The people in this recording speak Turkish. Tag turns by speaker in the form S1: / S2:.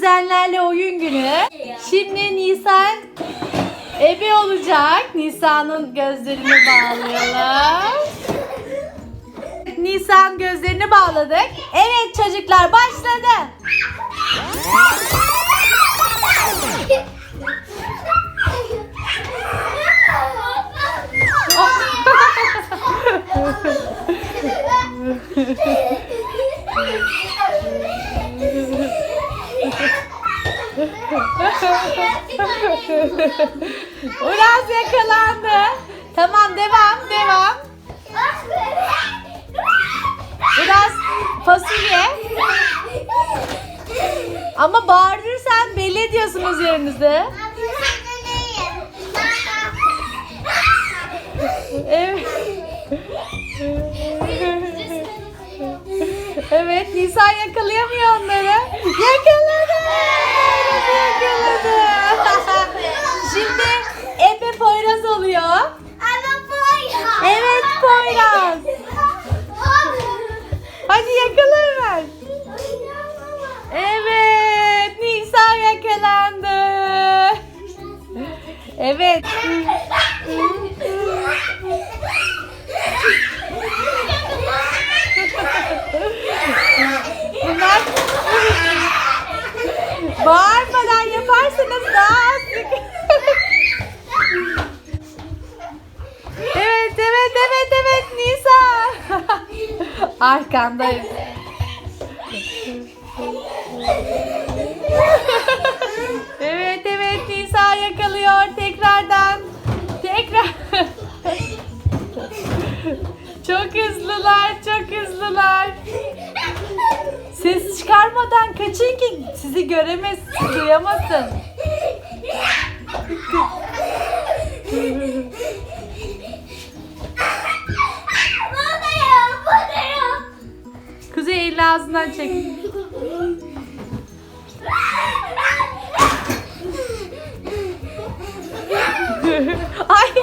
S1: kuzenlerle oyun günü. Şimdi Nisan ebe olacak. Nisan'ın gözlerini bağlayalım. Nisan gözlerini bağladık. Evet çocuklar başladı. Uraz yakalandı. Tamam devam devam. Uraz fasulye. Ama bağırırsan belli ediyorsunuz yerinizi. Evet Nisan yakalayamıyor onları. Yakaladı. Yakaladı. Şimdi Efe Poyraz oluyor. Evet Poyraz. Hadi yakala bağırmadan yaparsanız daha yık- Evet evet evet evet Nisa. Arkandayım. Evet evet Nisa yakalıyor tekrardan. Tekrar. çok hızlılar çok hızlılar. Ses çıkarmadan kaçın ki sizi göremez, duyamasın. Kuzey elini ağzından çek. Ay